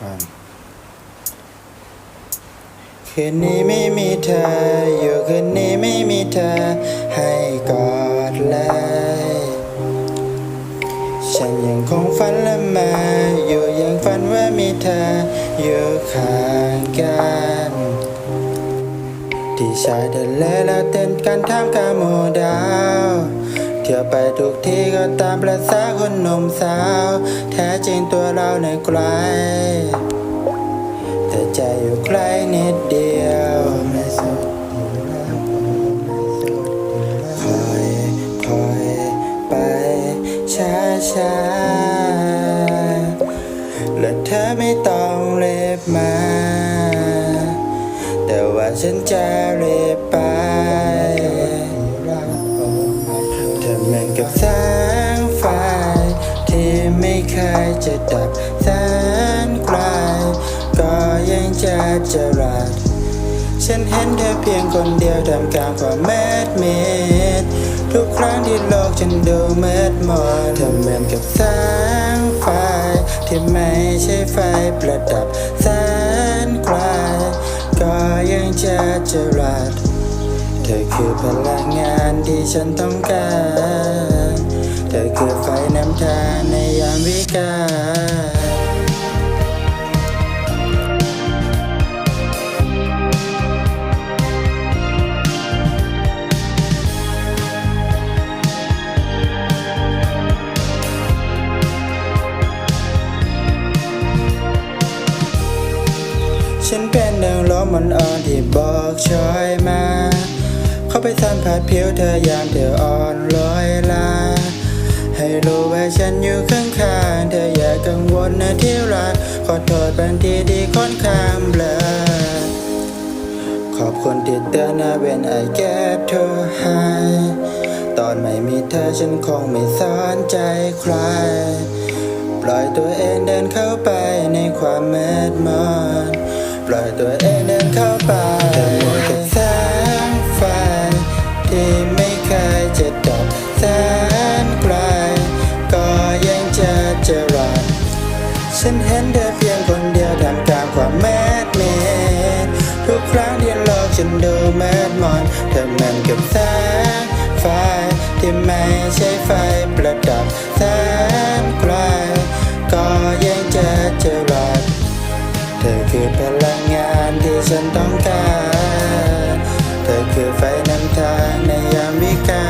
คืนนี้ไม่มีเธอ อยู่คืนนี้ไม่มีเธอ ให้กอดเลย ฉันยังคงฝันละมา อยู่ยังฝันว่ามีเธอ อยู่ข้างกันที่ชายทะเลแล้วเต้นกันท่ามกลางหมู่ดาว ที่ยวไปทุกที่ก็ตามประสาคนหนุ่มสาว แท้จริงตัวเราในไกล แต่ใจอยู่ใกล้นิดเดียวคอยคอยไปช้าช้าและเธอไม่ต้องเรีบมา แต่ว่าฉันจะเรีบ เคยจะดับแสนไกลก็ยังจะจรัสฉันเห็นเธอเพียงคนเดียวทำกลางความเม็ดมิดทุกครั้งที่โลกฉันดูมืดมนเธอเหมือนกับแสงไฟที่ไม่ใช่ไฟประดับแสนไกลก็ยังจะจรัสเธอคือพลังงานที่ฉันต้องการ เธอคือไฟนำทางใน วิกาฉันเป็นดังลมมันอ่อนๆที่บอกชอยมา เข้าไปสัมผัสผิวเธอยามเธออ่อนลอยลา ให้รู้ว่าฉันอยู่ข้าง อโทษบางทีที่ค่อนข้างเบลอขอบคุณที่เตือนนะเวนไอแก้เธอหายตอนไม่มีเธอฉันคงไม่สนใจใคร ปล่อยตัวเองเดินเข้าไปในความมืดมนปล่อยตัวเองเดินเข้าไปแต่หมดกับแสงไฟที่ไม่เคยจะดับแสนไกลก็ยังจะจรัสฉันเห็นเธอ ฉันดูมืดมนเธอมันกับแสงไฟที่ไม่ใช่ไฟประดับแสงไกลก็ยังจะจะรัดเธอคือพลังงานที่ฉันต้องการ เธอคือไฟนำทางในยามวิกา